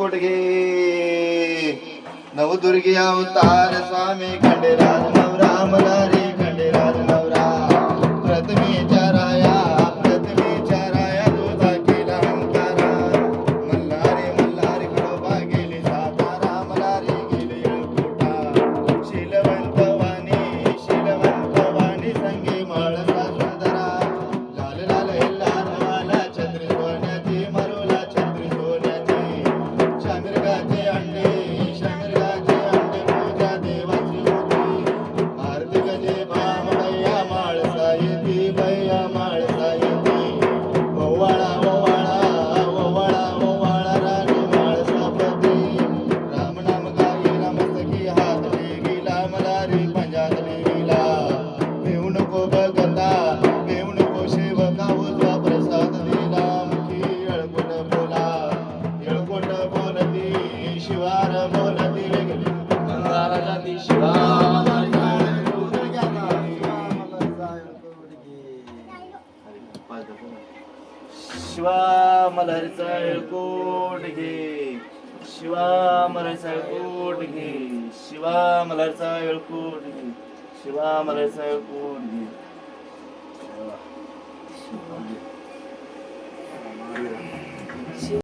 ಕೊಡುಗೆ. ನವ ನವದುರ್ಗೆಯ ಅವತಾರ ಸ್ವಾಮಿ ಕಂಡೆ ರಾಜನವ ರಾಮನಾರಿ ಕಂಡೆ ರಾಜನವರ ಪ್ರತಿಮೆ ಚಾರಾಯ ಪ್ರತಿಮೆ ಚಾರಾಯ ತೋದಾಕಿಲ ಅಹಂಕಾರ. ಮಲ್ಲಾರಿ ಮಲ್ಲಾರಿ ಕೊಡೋ ಬಾಗಿಲಿ ಸಾತ ರಾಮಲಾರಿ ಗಿಲಿ ಕೂಟ ಶೀಲವಂತವಾನಿ ಶೀಲವಂತವಾನಿ ಸಂಗಿ ಮಾಡ बघता घेऊ नको सेवका उजवा प्रसाद दिला मुखी येळकोट बोला. येळकोट बोलती शिवार बोलती मंगारा जाती शिवार शिवा मल्हारीचा येळकोट घे शिवा मल्हारीचा येळकोट घे शिवा मल्हारीचा येळकोट घे Cuma 鼓励